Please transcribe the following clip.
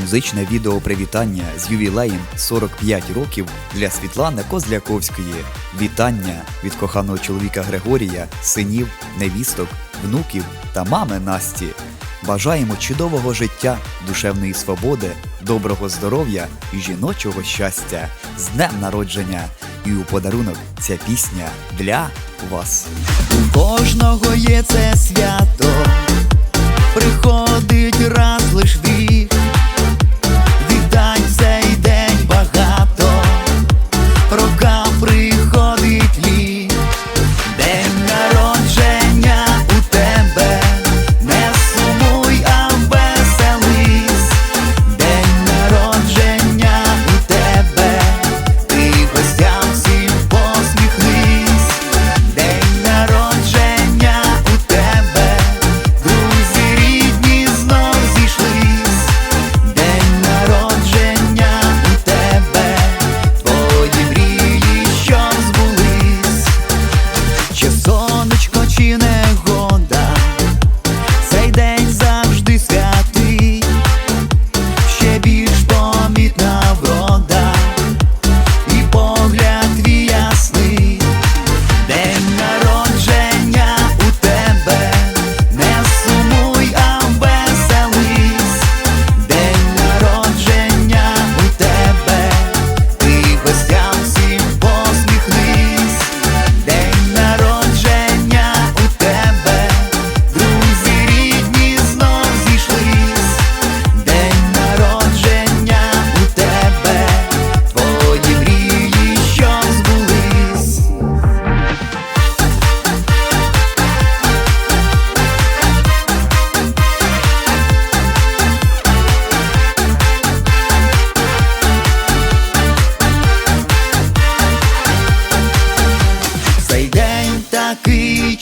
Музичне відео привітання з ювілеєм 45 років для Світлани Козляковської. Вітання від коханого чоловіка Григорія, синів, невісток, внуків та мами Насті. Бажаємо чудового життя, душевної свободи, доброго здоров'я і жіночого щастя з днем народження. І у подарунок ця пісня для вас. У кожного є це свято,